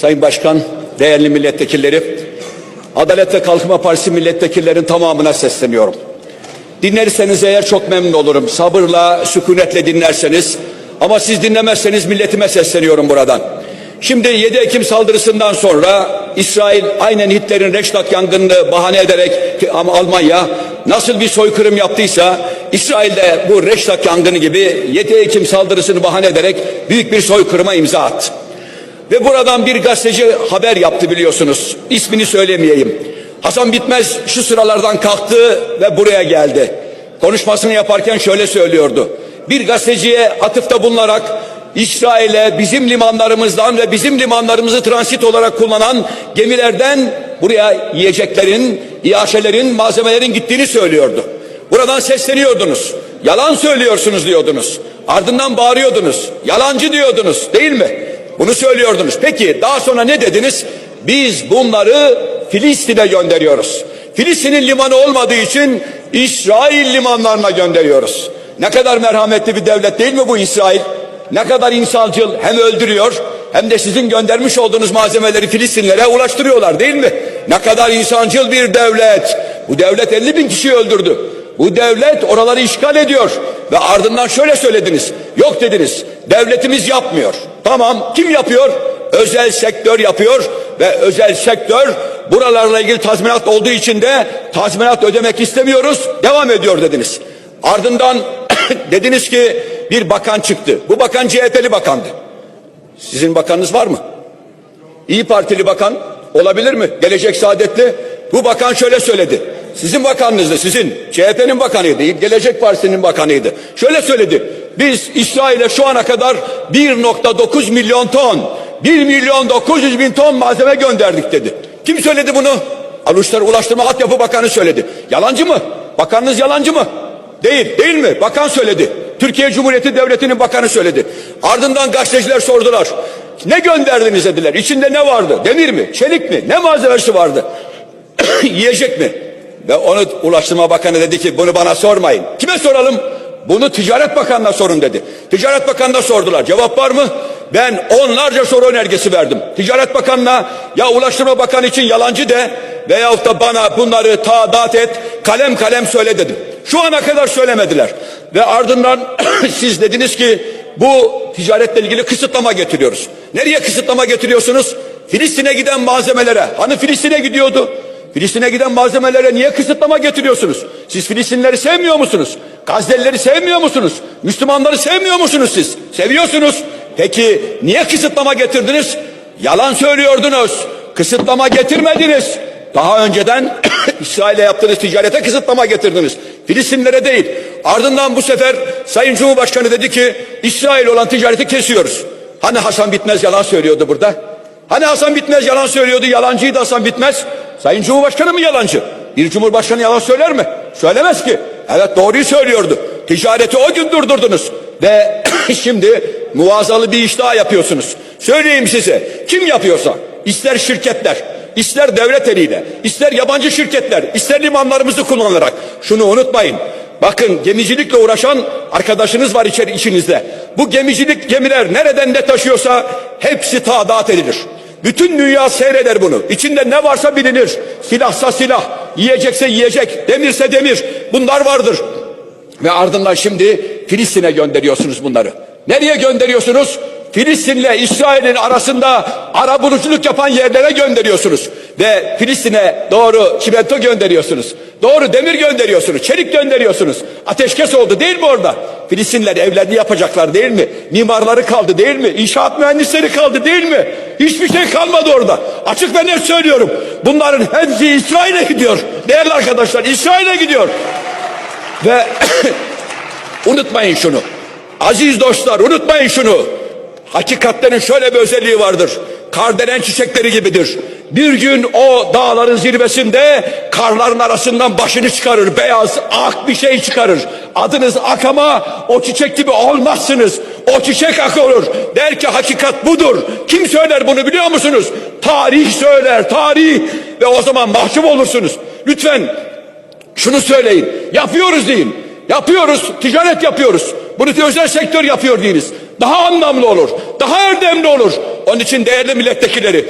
Sayın Başkan, değerli milletvekilleri, Adalet ve Kalkınma Partisi milletvekillerinin tamamına sesleniyorum. Dinlerseniz eğer çok memnun olurum. Sabırla, sükunetle dinlerseniz. Ama siz dinlemezseniz milletime sesleniyorum buradan. Şimdi 7 Ekim saldırısından sonra İsrail aynen Hitler'in Reştat yangınını bahane ederek ama Almanya nasıl bir soykırım yaptıysa İsrail de bu Reştat yangını gibi 7 Ekim saldırısını bahane ederek büyük bir soykırıma imza attı. Ve buradan bir gazeteci haber yaptı biliyorsunuz. İsmini söylemeyeyim. Hasan Bitmez şu sıralardan kalktı ve buraya geldi. Konuşmasını yaparken şöyle söylüyordu. Bir gazeteciye atıfta bulunarak İsrail'e bizim limanlarımızdan ve bizim limanlarımızı transit olarak kullanan gemilerden buraya yiyeceklerin, iaşelerin, malzemelerin gittiğini söylüyordu. Buradan sesleniyordunuz. Yalan söylüyorsunuz diyordunuz. Ardından bağırıyordunuz. Yalancı diyordunuz değil mi? Bunu söylüyordunuz. Peki daha sonra ne dediniz? Biz bunları Filistin'e gönderiyoruz. Filistin'in limanı olmadığı için İsrail limanlarına gönderiyoruz. Ne kadar merhametli bir devlet değil mi bu İsrail? Ne kadar insancıl hem öldürüyor hem de sizin göndermiş olduğunuz malzemeleri Filistinlere ulaştırıyorlar değil mi? Ne kadar insancıl bir devlet. Bu devlet 50 bin kişiyi öldürdü. Bu devlet oraları işgal ediyor. Ve ardından şöyle söylediniz. Yok dediniz. Devletimiz yapmıyor. Tamam kim yapıyor? Özel sektör yapıyor ve özel sektör buralarla ilgili tazminat olduğu için de tazminat ödemek istemiyoruz. Devam ediyor dediniz. Ardından dediniz ki bir bakan çıktı. Bu bakan CHP'li bakandı. Sizin bakanınız var mı? İyi Partili bakan olabilir mi? Gelecek Saadetli. Bu bakan şöyle söyledi. Sizin bakanınızdı sizin. CHP'nin bakanıydı. Gelecek Partisi'nin bakanıydı. Şöyle söyledi. Biz İsrail'e şu ana kadar 1.9 milyon ton 1 milyon 900 bin ton malzeme gönderdik dedi. Kim söyledi bunu? Aluşlar Ulaştırma Altyapı Bakanı söyledi. Yalancı mı? Bakanınız yalancı mı? Değil, değil mi? Bakan söyledi. Türkiye Cumhuriyeti Devleti'nin bakanı söyledi. Ardından gazeteciler sordular. Ne gönderdiniz dediler. İçinde ne vardı? Demir mi? Çelik mi? Ne malzemesi vardı? Yiyecek mi? Ve onu Ulaştırma Bakanı dedi ki bunu bana sormayın. Kime soralım? Bunu Ticaret Bakanı'na sorun dedi. Ticaret Bakanı'na sordular. Cevap var mı? Ben onlarca soru önergesi verdim. Ticaret Bakanı'na ya Ulaştırma Bakanı için yalancı de veyahut da bana bunları taadat et, kalem kalem söyle dedim. Şu ana kadar söylemediler. Ve ardından siz dediniz ki bu ticaretle ilgili kısıtlama getiriyoruz. Nereye kısıtlama getiriyorsunuz? Filistin'e giden malzemelere. Hani Filistin'e gidiyordu? Filistin'e giden malzemelere niye kısıtlama getiriyorsunuz? Siz Filistinleri sevmiyor musunuz? Gazze'lileri sevmiyor musunuz? Müslümanları sevmiyor musunuz siz? Seviyorsunuz. Peki niye kısıtlama getirdiniz? Yalan söylüyordunuz. Kısıtlama getirmediniz. Daha önceden İsrail'e yaptığınız ticarete kısıtlama getirdiniz. Filistinlere değil. Ardından bu sefer Sayın Cumhurbaşkanı dedi ki İsrail olan ticareti kesiyoruz. Hani Hasan Bitmez yalan söylüyordu burada? Hani Hasan Bitmez yalan söylüyordu, yalancıydı Hasan Bitmez. Sayın Cumhurbaşkanı mı yalancı? Bir Cumhurbaşkanı yalan söyler mi? Söylemez ki. Evet doğruyu söylüyordu. Ticareti o gün durdurdunuz. Ve şimdi muazzalı bir iş daha yapıyorsunuz. Söyleyeyim size. Kim yapıyorsa, ister şirketler, ister devlet eliyle, ister yabancı şirketler, ister limanlarımızı kullanarak. Şunu unutmayın. Bakın gemicilikle uğraşan arkadaşınız var içeri içinizde. Bu gemicilik gemiler nereden ne taşıyorsa hepsi taadat edilir. Bütün dünya seyreder bunu. İçinde ne varsa bilinir. Silahsa silah, yiyecekse yiyecek, demirse demir. Bunlar vardır. Ve ardından şimdi Filistin'e gönderiyorsunuz bunları. Nereye gönderiyorsunuz? Filistin'le İsrail'in arasında ara buluculuk yapan yerlere gönderiyorsunuz. Ve Filistin'e doğru çimento gönderiyorsunuz. Doğru demir gönderiyorsunuz. Çelik gönderiyorsunuz. Ateşkes oldu değil mi orada? Filistinler evlerini yapacaklar değil mi? Mimarları kaldı değil mi? İnşaat mühendisleri kaldı değil mi? Hiçbir şey kalmadı orada. Açık ve net söylüyorum. Bunların hepsi İsrail'e gidiyor. Değerli arkadaşlar İsrail'e gidiyor. Ve unutmayın şunu. Aziz dostlar unutmayın şunu. Hakikatlerin şöyle bir özelliği vardır. Kardelen çiçekleri gibidir. Bir gün o dağların zirvesinde karların arasından başını çıkarır. Beyaz ak bir şey çıkarır. Adınız ak ama o çiçek gibi olmazsınız. O çiçek ak olur. Der ki hakikat budur. Kim söyler bunu biliyor musunuz? Tarih söyler tarih. Ve o zaman mahcup olursunuz. Lütfen şunu söyleyin. Yapıyoruz deyin. Yapıyoruz. Ticaret yapıyoruz. Bunu özel sektör yapıyor değiliz. Daha anlamlı olur. Daha erdemli olur. Onun için değerli milletvekilleri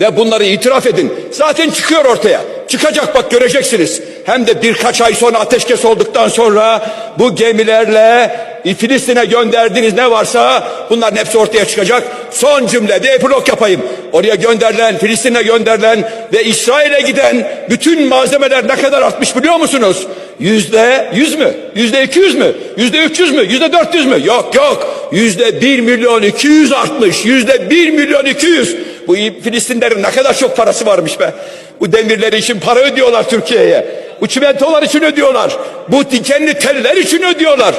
ve bunları itiraf edin. Zaten çıkıyor ortaya. Çıkacak bak göreceksiniz. Hem de birkaç ay sonra ateşkes olduktan sonra bu gemilerle Filistin'e gönderdiğiniz ne varsa bunların hepsi ortaya çıkacak. Son cümlede epilog yapayım. Oraya gönderilen, Filistin'e gönderilen ve İsrail'e giden bütün malzemeler ne kadar artmış biliyor musunuz? Yüzde yüz mü? Yüzde iki yüz mü? Yüzde üç yüz mü? Yüzde dört yüz mü? Yok yok. Yüzde bir milyon iki yüz artmış. Yüzde bir milyon iki yüz. Bu Filistinlerin ne kadar çok parası varmış be. Bu demirleri için para ödüyorlar Türkiye'ye. Bu çimentolar için ödüyorlar. Bu dikenli teller için ödüyorlar.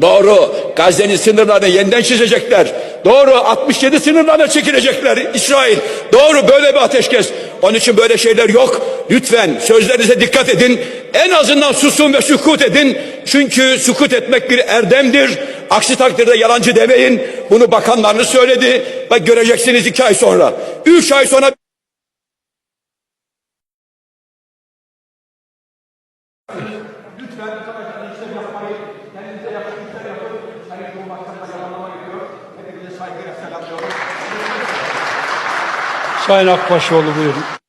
Doğru. Gazze'nin sınırlarını yeniden çizecekler. Doğru. 67 sınırlarına çekilecekler İsrail. Doğru böyle bir ateşkes. Onun için böyle şeyler yok. Lütfen sözlerinize dikkat edin. En azından susun ve sükut edin. Çünkü sükut etmek bir erdemdir. Aksi takdirde yalancı demeyin. Bunu bakanlarınız söyledi. Bak göreceksiniz iki ay sonra. Üç ay sonra Sayın Akbaşoğlu buyurun.